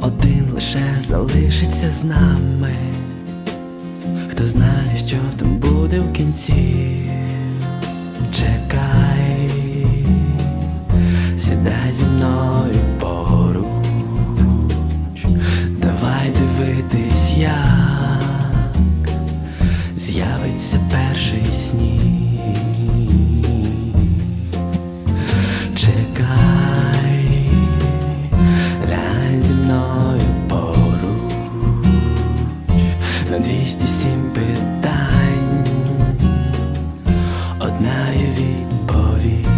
один лише залишиться з нами, хто знає, що там буде в кінці, чекай, сідай зі мною поруч, давай дивитись, як з'явиться перший сніг. Чекай. на 207 питань, одна є відповідь.